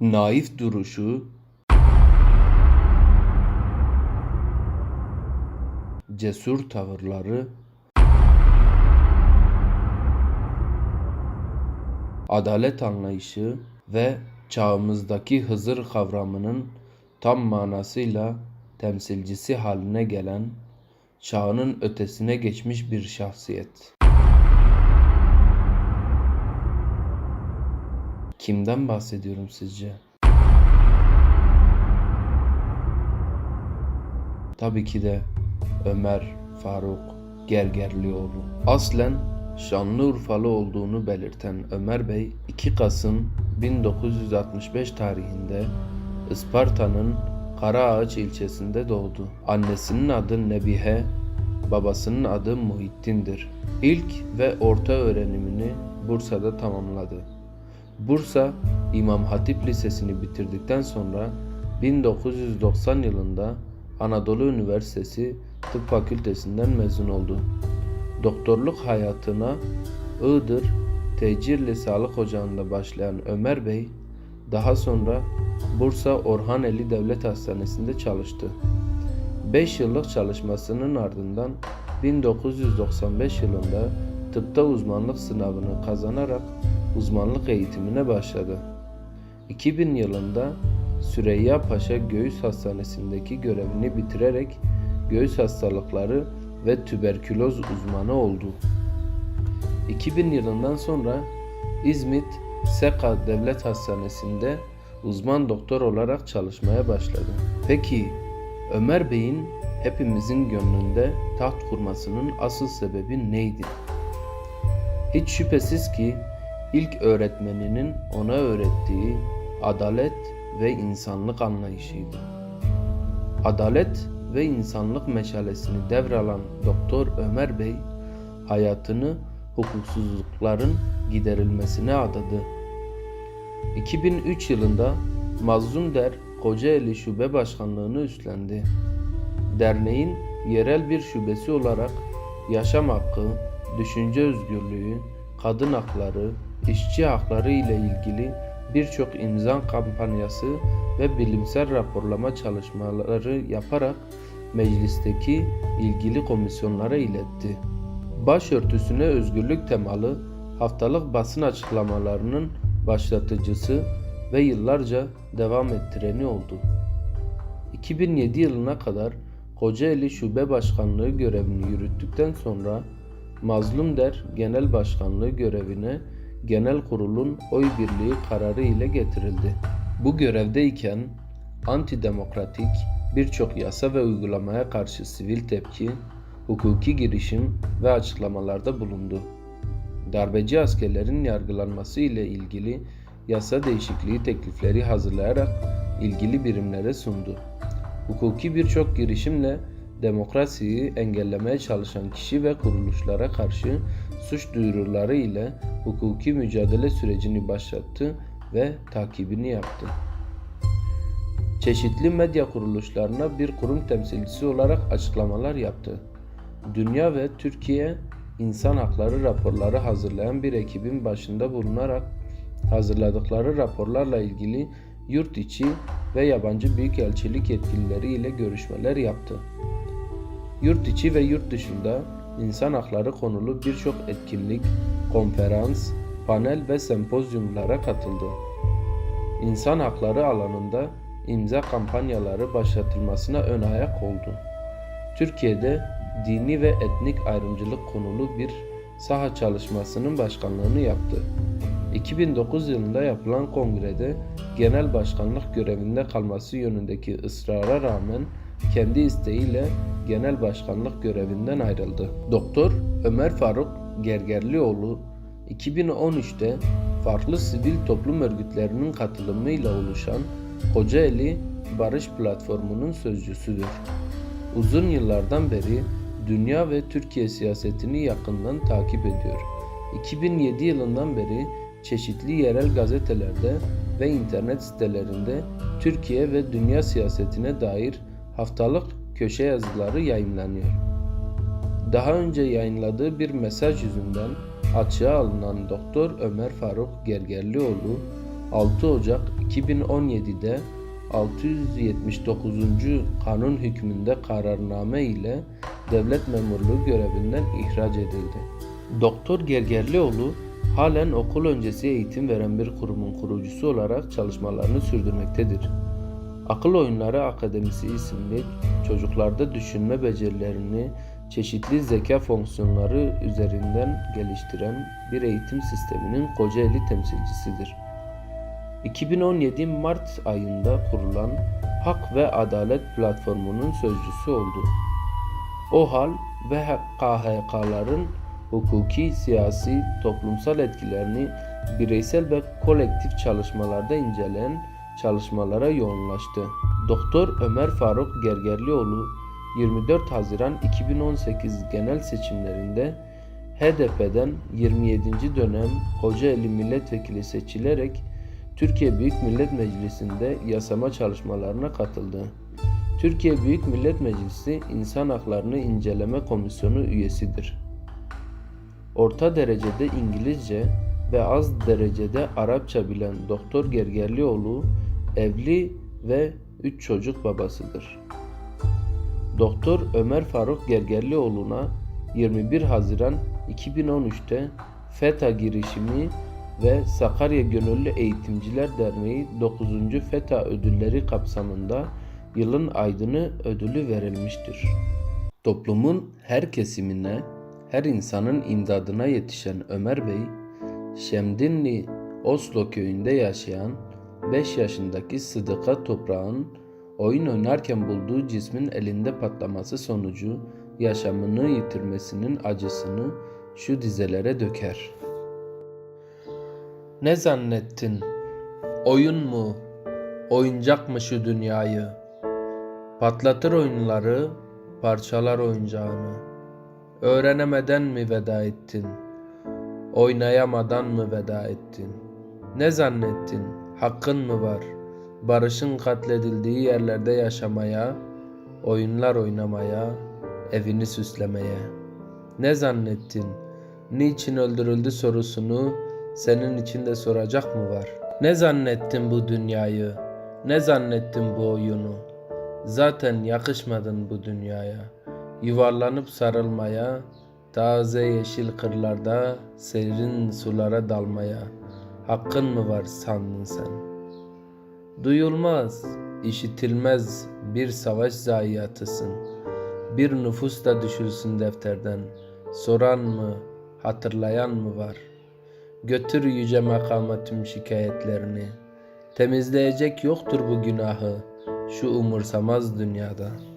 naif duruşu, cesur tavırları, adalet anlayışı ve çağımızdaki Hızır kavramının tam manasıyla temsilcisi haline gelen, çağının ötesine geçmiş bir şahsiyet. Kimden bahsediyorum sizce? Tabii ki de Ömer Faruk Gergerlioğlu. Aslen Şanlıurfalı olduğunu belirten Ömer Bey 2 Kasım 1965 tarihinde Isparta'nın Karaağaç ilçesinde doğdu. Annesinin adı Nebihe, babasının adı Muhittin'dir. İlk ve orta öğrenimini Bursa'da tamamladı. Bursa İmam Hatip Lisesi'ni bitirdikten sonra 1990 yılında Anadolu Üniversitesi Tıp Fakültesinden mezun oldu. Doktorluk hayatına Iğdır Tecirli Sağlık Ocağı'nda başlayan Ömer Bey, daha sonra Bursa Orhaneli Devlet Hastanesi'nde çalıştı. 5 yıllık çalışmasının ardından 1995 yılında tıpta uzmanlık sınavını kazanarak uzmanlık eğitimine başladı. 2000 yılında Süreyya Paşa Göğüs Hastanesi'ndeki görevini bitirerek göğüs hastalıkları ve tüberküloz uzmanı oldu. 2000 yılından sonra İzmit Seka Devlet Hastanesi'nde uzman doktor olarak çalışmaya başladı. Peki Ömer Bey'in hepimizin gönlünde taht kurmasının asıl sebebi neydi? Hiç şüphesiz ki ilk öğretmeninin ona öğrettiği adalet ve insanlık anlayışıydı. Adalet ve insanlık meşalesini devralan Doktor Ömer Bey hayatını hukuksuzlukların giderilmesine adadı. 2003 yılında Mazlum Der Kocaeli Şube Başkanlığını üstlendi. Derneğin yerel bir şubesi olarak yaşam hakkı, düşünce özgürlüğü, kadın hakları, işçi hakları ile ilgili birçok imza kampanyası ve bilimsel raporlama çalışmaları yaparak meclisteki ilgili komisyonlara iletti. Başörtüsüne özgürlük temalı haftalık basın açıklamalarının başlatıcısı ve yıllarca devam ettireni oldu. 2007 yılına kadar Kocaeli Şube Başkanlığı görevini yürüttükten sonra Mazlum Der Genel Başkanlığı görevine genel kurulun oy birliği kararı ile getirildi. Bu görevdeyken antidemokratik birçok yasa ve uygulamaya karşı sivil tepki, hukuki girişim ve açıklamalarda bulundu. Darbeci askerlerin yargılanması ile ilgili yasa değişikliği teklifleri hazırlayarak ilgili birimlere sundu. Hukuki birçok girişimle demokrasiyi engellemeye çalışan kişi ve kuruluşlara karşı suç duyuruları ile hukuki mücadele sürecini başlattı ve takibini yaptı. Çeşitli medya kuruluşlarına bir kurum temsilcisi olarak açıklamalar yaptı. Dünya ve Türkiye insan hakları raporları hazırlayan bir ekibin başında bulunarak hazırladıkları raporlarla ilgili yurt içi ve yabancı büyükelçilik yetkilileri ile görüşmeler yaptı. Yurt içi ve yurt dışında insan hakları konulu birçok etkinlik, konferans, panel ve sempozyumlara katıldı. İnsan hakları alanında imza kampanyaları başlatılmasına ön ayak oldu. Türkiye'de dini ve etnik ayrımcılık konulu bir saha çalışmasının başkanlığını yaptı. 2009 yılında yapılan kongrede genel başkanlık görevinde kalması yönündeki ısrara rağmen kendi isteğiyle genel başkanlık görevinden ayrıldı. Doktor Ömer Faruk Gergerlioğlu 2013'te farklı sivil toplum örgütlerinin katılımıyla oluşan Kocaeli Barış Platformu'nun sözcüsüdür. Uzun yıllardan beri dünya ve Türkiye siyasetini yakından takip ediyor. 2007 yılından beri çeşitli yerel gazetelerde ve internet sitelerinde Türkiye ve dünya siyasetine dair haftalık köşe yazıları yayınlanıyor. Daha önce yayınladığı bir mesaj yüzünden açığa alınan Doktor Ömer Faruk Gergerlioğlu 6 Ocak 2017'de 679. kanun hükmünde kararname ile devlet memurluğu görevinden ihraç edildi. Doktor Gergerlioğlu halen okul öncesi eğitim veren bir kurumun kurucusu olarak çalışmalarını sürdürmektedir. Akıl Oyunları Akademisi isimli çocuklarda düşünme becerilerini çeşitli zeka fonksiyonları üzerinden geliştiren bir eğitim sisteminin Kocaeli temsilcisidir. 2017 Mart ayında kurulan Hak ve Adalet platformunun sözcüsü oldu. OHAL ve KHK'ların hukuki, siyasi, toplumsal etkilerini bireysel ve kolektif çalışmalarda inceleyen çalışmalara yoğunlaştı. Doktor Ömer Faruk Gergerlioğlu 24 Haziran 2018 genel seçimlerinde HDP'den 27. dönem Kocaeli milletvekili seçilerek Türkiye Büyük Millet Meclisi'nde yasama çalışmalarına katıldı. Türkiye Büyük Millet Meclisi İnsan Haklarını İnceleme Komisyonu üyesidir. Orta derecede İngilizce ve az derecede Arapça bilen Doktor Gergerlioğlu evli ve 3 çocuk babasıdır. Doktor Ömer Faruk Gergerlioğlu'na 21 Haziran 2013'te FETA girişimi ve Sakarya Gönüllü Eğitimciler Derneği 9. FETA ödülleri kapsamında yılın aydını ödülü verilmiştir. Toplumun her kesimine, her insanın imdadına yetişen Ömer Bey, Şemdinli Oslo köyünde yaşayan 5 yaşındaki Sıdıka Toprağ'ın oyun oynarken bulduğu cismin elinde patlaması sonucu yaşamını yitirmesinin acısını şu dizelere döker. Ne zannettin? Oyun mu? Oyuncak mı şu dünyayı? Patlatır oyunları, parçalar oyuncağını. Öğrenemeden mi veda ettin? Oynayamadan mı veda ettin? Ne zannettin? Hakkın mı var? Barışın katledildiği yerlerde yaşamaya, oyunlar oynamaya, evini süslemeye. Ne zannettin? Niçin öldürüldü sorusunu senin için de soracak mı var? Ne zannettin bu dünyayı? Ne zannettin bu oyunu? Zaten yakışmadın bu dünyaya. Yuvarlanıp sarılmaya, taze yeşil kırlarda serin sulara dalmaya. Hakkın mı var sandın sen? Duyulmaz, işitilmez bir savaş zayiatısın. Bir nüfus da düşülsün defterden. Soran mı, hatırlayan mı var? Götür yüce makama tüm şikayetlerini. Temizleyecek yoktur bu günahı şu umursamaz dünyada.''